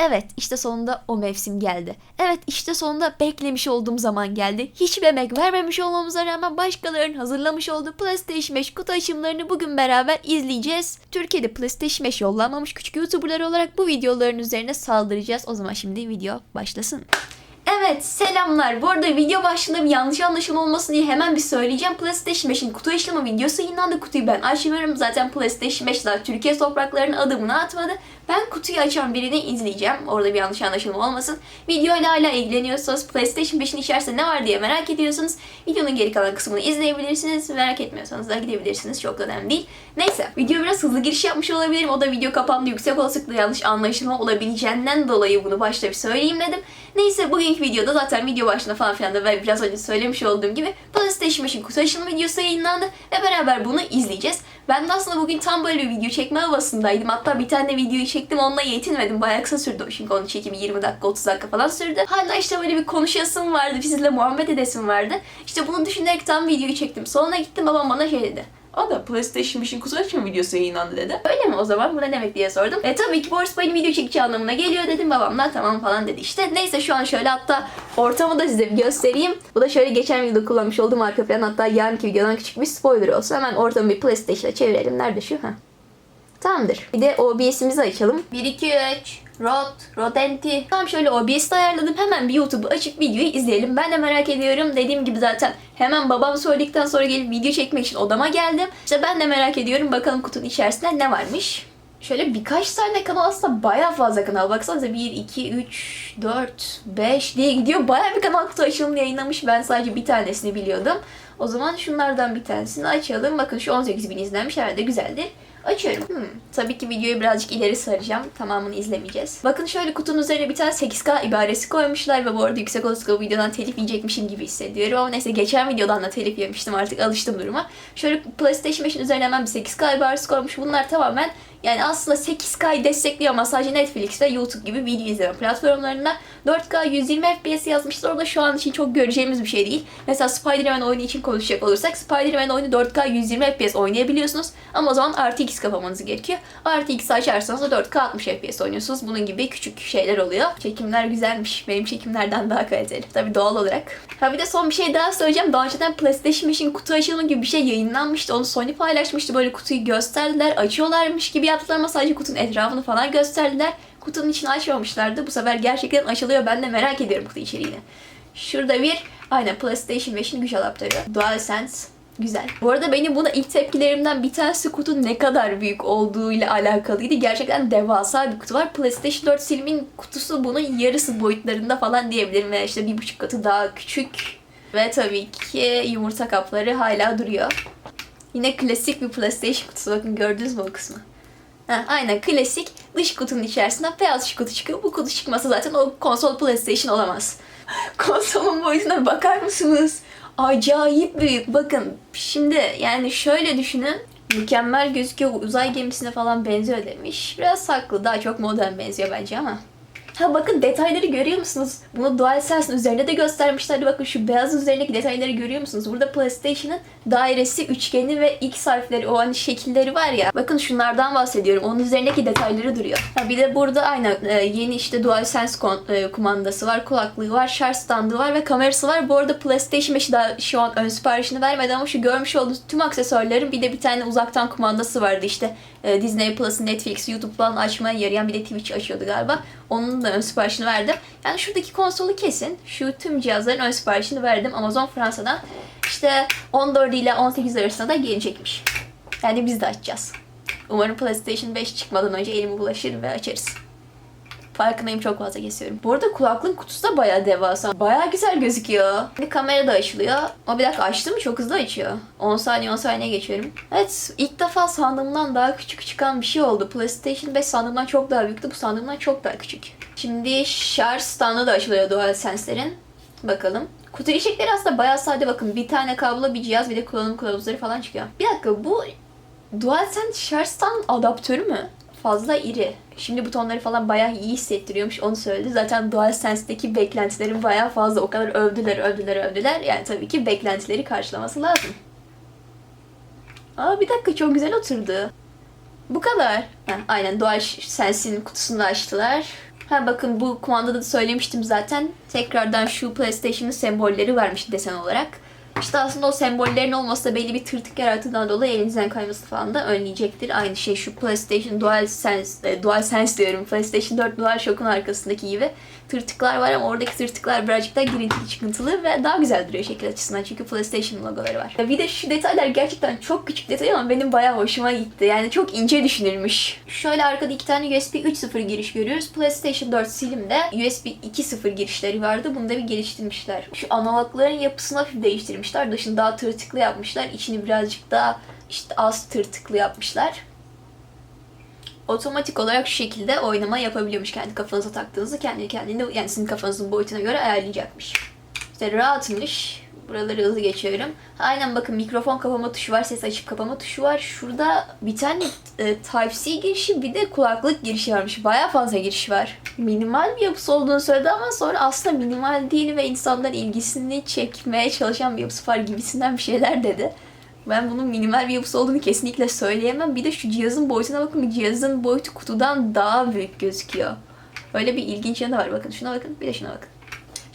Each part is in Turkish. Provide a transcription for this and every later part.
Evet işte sonunda o mevsim geldi. Evet işte sonunda beklemiş olduğum zaman geldi. Hiçbir emek vermemiş olmamıza rağmen başkalarının hazırlamış olduğu PlayStation 5 kutu açımlarını bugün beraber izleyeceğiz. Türkiye'de PlayStation 5 yollanmamış küçük YouTuberlar olarak bu videoların üzerine saldıracağız. O zaman şimdi video başlasın. Evet selamlar. Bu arada video başlığında bir yanlış anlaşılma olmasın diye hemen bir söyleyeceğim. PlayStation 5'in kutu işleme videosu yayınlandı. Kutuyu ben açmıyorum. Zaten PlayStation 5 daha Türkiye topraklarına adımını atmadı. Ben kutuyu açan birini izleyeceğim. Orada bir yanlış anlaşılma olmasın. Videoyla hala ilgileniyorsanız PlayStation 5'in içerisinde ne var diye merak ediyorsanız videonun geri kalan kısmını izleyebilirsiniz. Merak etmiyorsanız da gidebilirsiniz. Çok önemli değil. Neyse video biraz hızlı giriş yapmış olabilirim. O da video kapandı. Yüksek olasılıkla yanlış anlaşılma olabileceğinden dolayı bunu başta bir söyleyeyim dedim. Neyse bugünkü videoda zaten video başında falan filan da ben biraz önce söylemiş olduğum gibi PlayStation 5'in kutu açılımı videosu yayınlandı ve beraber bunu izleyeceğiz. Ben de aslında bugün tam böyle bir video çekme havasındaydım. Hatta bir tane videoyu çektim onunla yetinmedim. Bayağı kısa sürdü çünkü onun çekimi 20 dakika 30 dakika falan sürdü. Hala işte böyle bir konuşasım vardı. Sizinle muhabbet edesim vardı. İşte bunu düşünerek tam videoyu çektim. Sonra gittim babam bana şey dedi. O da PlayStation 5'in kutu açma videosu yayınlandı dedi. Öyle mi o zaman? Bu ne demek diye sordum. E tabii ki Boris Payne video çekici anlamına geliyor dedim. Babam da tamam falan dedi işte. Neyse şu an şöyle hatta ortamı da size göstereyim. Bu da şöyle geçen videoda kullanmış olduğum arka plan hatta yarınki videodan küçük bir spoiler olsun. Hemen ortamı bir PlayStation'a çevirelim. Nerede şu? Ha. Tamamdır. Bir de OBS'imizi açalım. 1, 2, 3. Rod, Rodenti. Tam şöyle OBS'de ayarladım. Hemen bir YouTube'u açıp videoyu izleyelim. Ben de merak ediyorum. Dediğim gibi zaten hemen babam söyledikten sonra gelip video çekmek için odama geldim. İşte ben de merak ediyorum. Bakalım kutunun içerisinde ne varmış. Şöyle birkaç tane kanal aslında bayağı fazla kanal. Baksanıza 1, 2, 3, 4, 5 diye gidiyor. Bayağı bir kanal kutu açılımını yayınlamış. Ben sadece bir tanesini biliyordum. O zaman şunlardan bir tanesini açalım. Bakın şu 18 bin izlenmiş. Herhalde güzeldir. Açıyorum. Hmm. Tabii ki videoyu birazcık ileri saracağım. Tamamını izlemeyeceğiz. Bakın şöyle kutunun üzerine bir tane 8K ibaresi koymuşlar ve bu arada yüksek olasılıkla bu videodan telif yiyecekmişim gibi hissediyorum. Ama neyse geçen videodan da telif yemiştim artık alıştım duruma. Şöyle PlayStation 5'in üzerine hemen bir 8K ibaresi koymuş. Bunlar tamamen yani aslında 8K'yı destekliyor ama sadece Netflix ve YouTube gibi video izleme platformlarında 4K 120 FPS yazmışlar. O da şu an için çok göreceğimiz bir şey değil. Mesela Spider-Man oyunu için konuşacak olursak Spider-Man oyunu 4K 120 FPS oynayabiliyorsunuz. Ama o zaman RTX kapamanız gerekiyor. RTX açarsanız da 4K 60 FPS oynuyorsunuz. Bunun gibi küçük şeyler oluyor. Çekimler güzelmiş. Benim çekimlerden daha kaliteli. Tabii doğal olarak. Ha bir de son bir şey daha söyleyeceğim. Daha önceden PlayStation 5'in kutu açılımı gibi bir şey yayınlanmıştı. Onu Sony paylaşmıştı. Böyle kutuyu gösterdiler. Açıyorlarmış gibi yaptılar sadece kutunun etrafını falan gösterdiler. Kutunun içini açmamışlardı. Bu sefer gerçekten açılıyor. Ben de merak ediyorum kutu içeriğini. Şurada bir aynen PlayStation 5'in güç adaptörü. DualSense Güzel. Bu arada benim buna ilk tepkilerimden bir tanesi kutu ne kadar büyük olduğuyla alakalıydı. Gerçekten devasa bir kutu var. PlayStation 4 Slim'in kutusu bunun yarısı boyutlarında falan diyebilirim. Ve işte bir buçuk katı daha küçük. Ve tabii ki yumurta kapları hala duruyor. Yine klasik bir PlayStation kutusu. Bakın gördünüz mü o kısmı? Ha, aynen klasik dış kutunun içerisinden beyaz kutu çıkıyor. Bu kutu çıkmasa zaten o konsol PlayStation olamaz. Konsolun boyutuna bakar mısınız? Acayip büyük. Bakın şimdi yani şöyle düşünün. Mükemmel gözüküyor. Uzay gemisine falan benziyor demiş. Biraz saklı. Daha çok modern benziyor bence ama. Ha bakın detayları görüyor musunuz? Bunu DualSense'in üzerinde de göstermişlerdi. Bakın şu beyaz üzerindeki detayları görüyor musunuz? Burada PlayStation'ın dairesi, üçgeni ve X harfleri, o hani şekilleri var ya. Bakın şunlardan bahsediyorum. Onun üzerindeki detayları duruyor. Ha bir de burada aynen e, yeni işte DualSense e, kumandası var, kulaklığı var, şarj standı var ve kamerası var. Bu arada PlayStation 5 daha şu an ön siparişini vermedi ama şu görmüş olduğunuz tüm aksesuarların bir de bir tane uzaktan kumandası vardı işte. E, Disney Plus, Netflix, YouTube falan açmaya yarayan bir de Twitch açıyordu galiba. Onun da ön siparişini verdim. Yani şuradaki konsolu kesin. Şu tüm cihazların ön siparişini verdim Amazon Fransa'dan. İşte 14 ile 18 arasında da gelecekmiş. Yani biz de açacağız. Umarım PlayStation 5 çıkmadan önce elimi bulaşır ve açarız. Farkındayım çok fazla kesiyorum. Bu arada kulaklığın kutusu da bayağı devasa. Bayağı güzel gözüküyor. Şimdi kamera da açılıyor. Ama bir dakika açtım mı çok hızlı açıyor. 10 saniye 10 saniye geçiyorum. Evet ilk defa sandığımdan daha küçük çıkan bir şey oldu. PlayStation 5 sandığımdan çok daha büyüktü. Bu sandığımdan çok daha küçük. Şimdi şarj standı da açılıyor DualSense'lerin. Bakalım. Kutu içerikleri aslında bayağı sade bakın. Bir tane kablo, bir cihaz, bir de kullanım kılavuzları falan çıkıyor. Bir dakika bu DualSense şarj stand adaptörü mü? Fazla iri. Şimdi butonları falan bayağı iyi hissettiriyormuş onu söyledi. Zaten DualSense'deki beklentilerim bayağı fazla. O kadar övdüler, övdüler, övdüler. Yani tabii ki beklentileri karşılaması lazım. Aa bir dakika çok güzel oturdu. Bu kadar. Ha, aynen DualSense'in kutusunu da açtılar. Ha bakın bu kumandada da söylemiştim zaten. Tekrardan şu PlayStation'ın sembolleri vermiş desen olarak. İşte aslında o sembollerin olması da belli bir tırtık yarattığından dolayı elinizden kayması falan da önleyecektir. Aynı şey şu PlayStation DualSense, e, DualSense diyorum. PlayStation 4 DualShock'un arkasındaki gibi tırtıklar var ama oradaki tırtıklar birazcık daha girintili çıkıntılı ve daha güzel duruyor şekil açısından çünkü PlayStation logoları var. Bir de şu detaylar gerçekten çok küçük detay ama benim bayağı hoşuma gitti. Yani çok ince düşünülmüş. Şöyle arkada iki tane USB 3.0 giriş görüyoruz. PlayStation 4 Slim'de USB 2.0 girişleri vardı. Bunu da bir geliştirmişler. Şu analogların yapısını hafif değiştirmişler. Dışını daha tırtıklı yapmışlar. İçini birazcık daha işte az tırtıklı yapmışlar otomatik olarak şu şekilde oynama yapabiliyormuş kendi kafanıza taktığınızı kendi kendine yani sizin kafanızın boyutuna göre ayarlayacakmış. İşte rahatmış. Buraları hızlı geçiyorum. Aynen bakın mikrofon kapama tuşu var, ses açıp kapama tuşu var. Şurada bir tane e, Type-C girişi bir de kulaklık girişi varmış. Baya fazla giriş var. Minimal bir yapısı olduğunu söyledi ama sonra aslında minimal değil ve insanların ilgisini çekmeye çalışan bir yapısı var gibisinden bir şeyler dedi. Ben bunun minimal bir yapısı olduğunu kesinlikle söyleyemem. Bir de şu cihazın boyutuna bakın. Cihazın boyutu kutudan daha büyük gözüküyor. Öyle bir ilginç yanı var. Bakın şuna bakın. Bir de şuna bakın.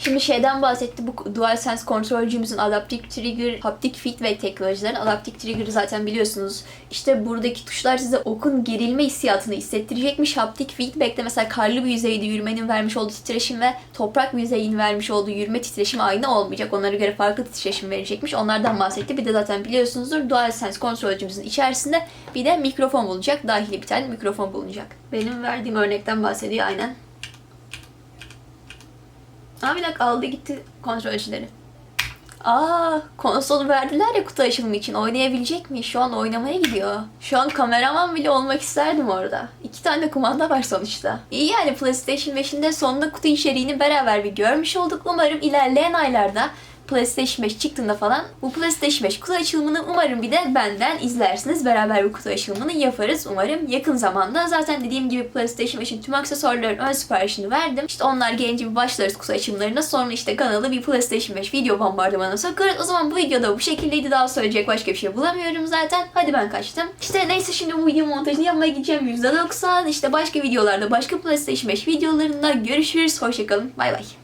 Şimdi şeyden bahsetti bu DualSense kontrolcümüzün Adaptive Trigger, Haptic Feedback teknolojilerin. Adaptive Trigger'ı zaten biliyorsunuz. İşte buradaki tuşlar size okun gerilme hissiyatını hissettirecekmiş. Haptic Feedback'te mesela karlı bir yüzeyde yürümenin vermiş olduğu titreşim ve toprak bir yüzeyin vermiş olduğu yürüme titreşimi aynı olmayacak. Onlara göre farklı titreşim verecekmiş. Onlardan bahsetti. Bir de zaten biliyorsunuzdur DualSense kontrolcümüzün içerisinde bir de mikrofon bulunacak. Dahili bir tane mikrofon bulunacak. Benim verdiğim örnekten bahsediyor aynen. Aa bir dakika aldı gitti kontrolcüleri. Aa konsolu verdiler ya kutu açılımı için. Oynayabilecek mi? Şu an oynamaya gidiyor. Şu an kameraman bile olmak isterdim orada. İki tane kumanda var sonuçta. İyi yani PlayStation 5'in de sonunda kutu içeriğini beraber bir görmüş olduk. Umarım ilerleyen aylarda PlayStation 5 çıktığında falan bu PlayStation 5 kutu açılımını umarım bir de benden izlersiniz. Beraber bu kutu açılımını yaparız umarım yakın zamanda. Zaten dediğim gibi PlayStation 5'in tüm aksesuarların ön siparişini verdim. İşte onlar gelince bir başlarız kutu açılımlarına. Sonra işte kanalı bir PlayStation 5 video bombardımanı sokarız. O zaman bu videoda bu şekildeydi. Daha söyleyecek başka bir şey bulamıyorum zaten. Hadi ben kaçtım. İşte neyse şimdi bu video montajını yapmaya gideceğim %90. İşte başka videolarda başka PlayStation 5 videolarında görüşürüz. Hoşçakalın. Bay bay.